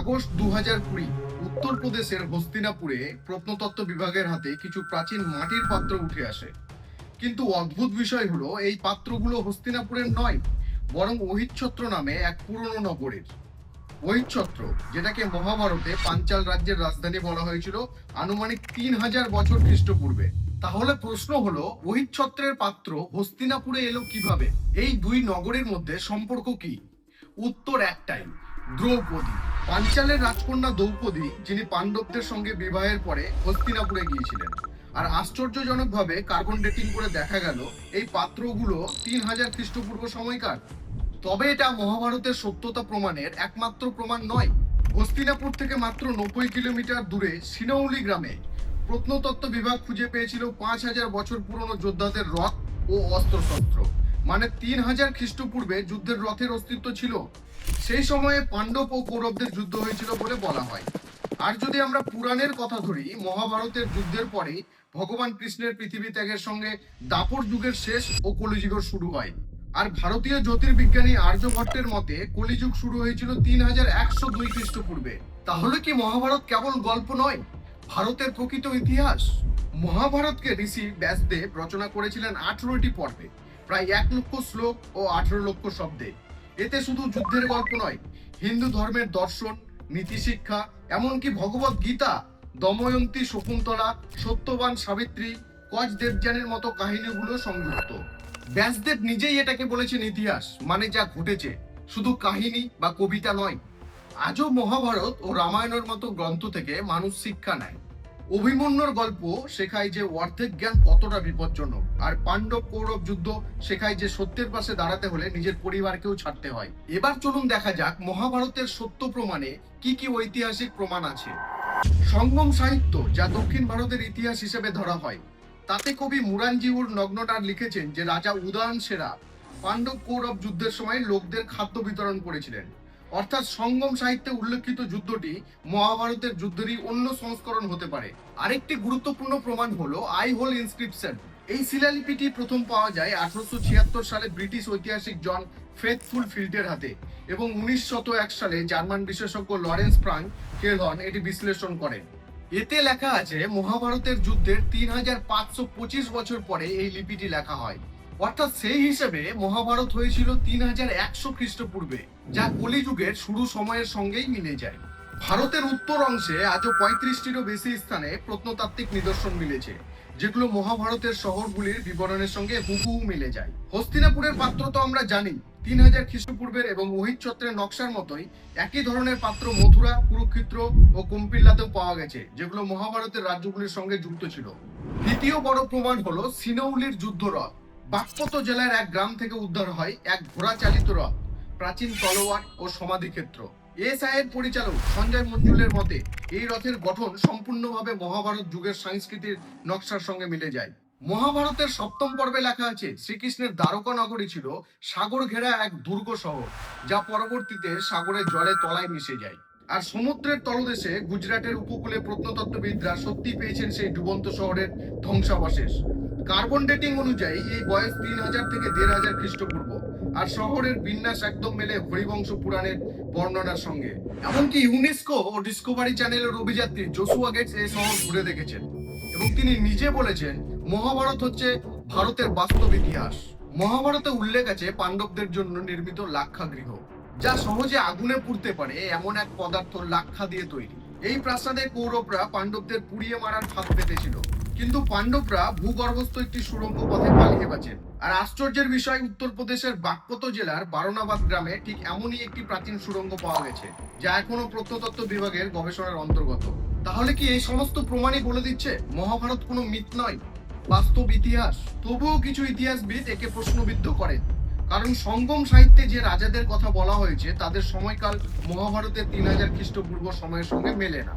August দু হাজার কুড়ি, উত্তরপ্রদেশের হস্তিনাপুরে প্রত্নতত্ত্ব বিভাগের হাতে কিছু প্রাচীন মাটির পাত্র উঠে আসে। কিন্তু অদ্ভুত বিষয় হলো, এই পাত্রগুলো হস্তিনাপুরের নয়, বরং ওহিচ্ছত্র নামে এক পুরনো নগরের। ওহিচ্ছত্র যেটাকে মহাভারতে পাঞ্চাল রাজ্যের রাজধানী বলা হয়েছিল, আনুমানিক তিন হাজার বছর খ্রিস্টপূর্বে। তাহলে প্রশ্ন হলো ওহিচ্ছত্রের পাত্র হস্তিনাপুরে এলো কীভাবে? এই দুই নগরের মধ্যে সম্পর্ক কি? উত্তর একটাই, দ্রৌপদী। পাঞ্চালের রাজকন্যা দ্রৌপদী, যিনি পাণ্ডবদের সঙ্গে বিবাহের পরে হস্তিনাপুরে গিয়েছিলেন। আর আশ্চর্যজনকভাবে কার্বন ডেটিং করে দেখা গেল, এই পাত্রগুলো তিন হাজার খ্রিস্টপূর্ব সময়কার। তবে এটা মহাভারতের সত্যতা প্রমাণের একমাত্র প্রমাণ নয়। হস্তিনাপুর থেকে মাত্র নব্বই কিলোমিটার দূরে সিনৌলি গ্রামে প্রত্নতত্ত্ব বিভাগ খুঁজে পেয়েছিল পাঁচ হাজার বছর পুরনো যোদ্ধাদের রথ ও অস্ত্রশস্ত্র। মানে তিন হাজার খ্রিস্টপূর্বে যুদ্ধের রথের অস্তিত্ব ছিল। সেই সময়ে পাণ্ডব ও কৌরবদের যুদ্ধ হয়েছিল বলে বলা হয়। আর যদি আমরা পুরাণের কথা ধরি, মহাভারতের যুদ্ধের পরে ভগবান কৃষ্ণের পৃথিবী ত্যাগের সঙ্গে দাপর যুগের শেষ ও কলিযুগের শুরু হয়। আর ভারতীয় জ্যোতির্বিজ্ঞানী আর্যভট্টের মতে, কলিযুগ শুরু হয়েছিল তিন হাজার একশো দুই খ্রিস্টপূর্বে। তাহলে কি মহাভারত কেবল গল্প নয়, ভারতের প্রকৃত ইতিহাস? মহাভারতকে ঋষি ব্যাসদেব রচনা করেছিলেন আঠেরোটি পর্বে। প্রায় এক লক্ষ শ্লোক ও আঠেরো লক্ষ শব্দে। এতে শুধু যুদ্ধের গল্প নয়, হিন্দু ধর্মের দর্শন নীতিশিক্ষা এমনকি ভগবত গীতা, দময়ন্তী শকুন্তলা, সত্যবান সাবিত্রী, কচ দেবযানের মতো কাহিনীগুলো সংযুক্ত। ব্যাসদেব নিজেই এটাকে বলেছেন ইতিহাস মানে যা ঘটেছে, শুধু কাহিনী বা কবিতা নয়। আজও মহাভারত ও রামায়ণের মতো গ্রন্থ থেকে মানুষ শিক্ষা নেয়। অভিমন্যুর গল্প শেখায় যে অর্ধেক জ্ঞান কতটা বিপজ্জনক। আর পাণ্ডব কৌরব যুদ্ধ শেখায় যে সত্যের পাশে দাঁড়াতে হলে নিজের পরিবারকেও ছাড়তে হয়। এবার চলুন দেখা যাক মহাভারতের সত্য প্রমাণে কি কি ঐতিহাসিক প্রমাণ আছে। সঙ্গম সাহিত্য, যা দক্ষিণ ভারতের ইতিহাস হিসেবে ধরা হয়, তাতে কবি মুরানজিউর নগ্নটার লিখেছেন যে রাজা উদয়ন সেরা পাণ্ডব কৌরব যুদ্ধের সময় লোকদের খাদ্য বিতরণ করেছিলেন। অর্থাৎ সঙ্গম সাহিত্যে উল্লেখিত যুদ্ধটি মহাভারতের যুদ্ধেরই অন্য সংস্করণ হতে পারে। আরেকটি গুরুত্বপূর্ণ প্রমাণ হলো আই হোল ইনস্ক্রিপশন। এই শিলালিপিটি প্রথম পাওয়া যায় আঠারোশো ছিয়াত্তর সালে ব্রিটিশ ঐতিহাসিক জন ফেথফুল ফিল্ডের হাতে এবং উনিশ সালে জার্মান বিশেষজ্ঞ লরেন্স ফ্রাঙ্ক কেলহন এটি বিশ্লেষণ করেন। এতে লেখা আছে, মহাভারতের যুদ্ধের তিন হাজার পাঁচশো পঁচিশ বছর পরে এই লিপিটি লেখা হয়। অর্থাৎ সেই হিসেবে মহাভারত হয়েছিল তিন হাজার একশো খ্রিস্টপূর্বে, যা কলিযুগের শুরু সময়ের সঙ্গেই মিলে যায়। ভারতের উত্তর অংশে আজও পঁয়ত্রিশটিরও বেশি স্থানে প্রত্নতাত্ত্বিক নিদর্শন মিলেছে, যেগুলো মহাভারতের শহরগুলির বিবরণের সঙ্গে হুবহু মিলে যায়। হস্তিনাপুরের পাত্র তো আমরা জানি, তিন হাজার খ্রিস্টপূর্বের এবং মোহিতচত্রের নকশার মতোই একই ধরনের পাত্র মথুরা, কুরুক্ষেত্র ও কুম্পিল্লাতেও পাওয়া গেছে, যেগুলো মহাভারতের রাজ্যগুলির সঙ্গে যুক্ত ছিল। দ্বিতীয় বড় প্রমাণ হলো সিনৌলির যুদ্ধরথ। বাগপত জেলার এক গ্রাম থেকে উদ্ধার হয় এক ঘোড়া চালিত রথ, প্রাচীন তলোয়ার ও সমাধিক্ষেত্র। এসআই এর পরিচালক সঞ্জয় মঞ্জুলের মতে, এই রথের গঠন সম্পূর্ণভাবে মহাভারত যুগের সংস্কৃতির নকশার সঙ্গে মিলে যায়। মহাভারতের সপ্তম পর্বে লেখা আছে, শ্রীকৃষ্ণের দ্বারকা নগরী ছিল সাগর ঘেরা এক দুর্গ শহর, যা পরবর্তীতে সাগরের জলে তলায় মিশে যায়। আর সমুদ্রের তলদেশে গুজরাটের উপকূলে প্রত্নতত্ত্ববিদরা সত্যি পেয়েছেন সেই ডুবন্ত শহরের ধ্বংসাবশেষ। কার্বন ডেটিং অনুযায়ী এই বয়স তিন হাজার থেকে দেড় হাজার খ্রিস্টপূর্ব, আর শহরের বিন্যাস একদম মেলে হরিবংশ পুরাণের বর্ণনার সঙ্গে। এমনকি ইউনেস্কো ও ডিসকভারি চ্যানেলের অভিযাত্রী জোসুয়া গেটস এই শহর ঘুরে দেখেছেন। এবং তিনি নিজে বলেছেন, মহাভারত হচ্ছে ভারতের বাস্তব ইতিহাস। মহাভারতে উল্লেখ আছে পাণ্ডবদের জন্য নির্মিত লাক্ষাগৃহ, যা সহজে আগুনে পুড়তে পারে এমন এক পদার্থ লাক্ষা দিয়ে তৈরি। এই প্রাসাদে কৌরবরা পাণ্ডবদের পুড়িয়ে মারার ফাঁদ পেতেছিল। কিন্তু পাণ্ডবরা ভূগর্ভস্থ একটি সুড়ঙ্গ পথে পালিয়ে বাঁচেন আর আশ্চর্যের বিষয়, উত্তরপ্রদেশের বাগপত জেলার বারোনাবাদ গ্রামে ঠিক এমনই একটি প্রাচীন সুড়ঙ্গ পাওয়া গেছে, যা এখনও প্রত্নতত্ত্ব বিভাগের গবেষণার অন্তর্গত। তাহলে কি এই সমস্ত প্রমাণই বলে দিচ্ছে, মহাভারত কোনো মিথ নয়? বাস্তব ইতিহাস? তবুও কিছু ইতিহাসবিদ একে প্রশ্নবিদ্ধ করেন। কারণ সঙ্গম সাহিত্যে যে রাজাদের কথা বলা হয়েছে, তাদের সময়কাল মহাভারতের তিন হাজার খ্রিস্টপূর্ব সময়ের সঙ্গে মেলে না।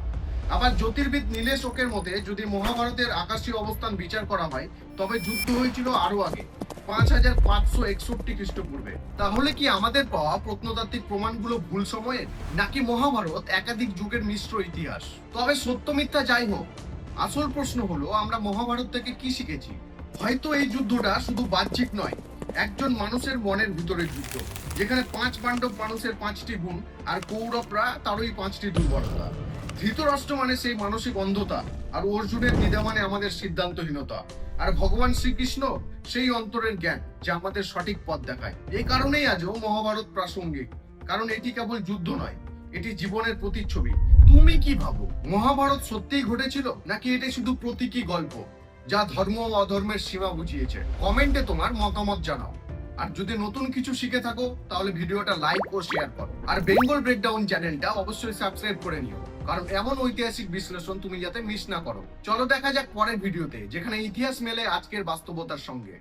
আবার জ্যোতির্বিদ নীলেশ ওকের মতে, যদি মহাভারতের আকাশীয় অবস্থান বিচার করা হয়, তবে যুদ্ধ হয়েছিল আরও আগে, পাঁচ হাজার পাঁচশো একষট্টি খ্রিস্টপূর্বে। তাহলে কি আমাদের পাওয়া প্রত্নতাত্ত্বিক প্রমাণগুলো ভুল সময়ে, নাকি মহাভারত একাধিক যুগের মিশ্র ইতিহাস? তবে সত্য মিথ্যা যাই হোক, আসল প্রশ্ন হলো, আমরা মহাভারত থেকে কি শিখেছি? হয়তো এই যুদ্ধটা শুধু বাহ্যিক নয়, একজন মানুষের মনের ভিতরে যুদ্ধ। যেখানে পাঁচ পাণ্ডব মানুষের পাঁচটি গুণ আর কৌরবরা তারই পাঁচটি দুর্বলতা। ধৃতরাষ্ট্র মানে সেই মানসিক অন্ধতা আর অর্জুনের দ্বিধা মানে আমাদের সিদ্ধান্তহীনতা। আর ভগবান শ্রীকৃষ্ণ সেই অন্তরের জ্ঞান যা আমাদের সঠিক পথ দেখায়। এই কারণেই আজও মহাভারত প্রাসঙ্গিক, কারণ এটি কেবল যুদ্ধ নয়, এটি জীবনের প্রতিচ্ছবি। তুমি কি ভাবো, মহাভারত সত্যিই ঘটেছিল নাকি এটা শুধু প্রতীকী গল্প, যা ধর্ম ও অধর্মের সীমা বুঝিয়েছে? কমেন্টে তোমার মতামত জানাও। আর যদি নতুন কিছু শিখে থাকো, তাহলে ভিডিওটা লাইক ও শেয়ার করো। আর বেঙ্গল ব্রেকডাউন চ্যানেলটা অবশ্যই সাবস্ক্রাইব করে নিও। কারণ এমন ঐতিহাসিক বিশ্লেষণ তুমি যাতে মিস না করো। চলো দেখা যাক পরের ভিডিওতে, যেখানে ইতিহাস মেলে আজকের বাস্তবতার সঙ্গে।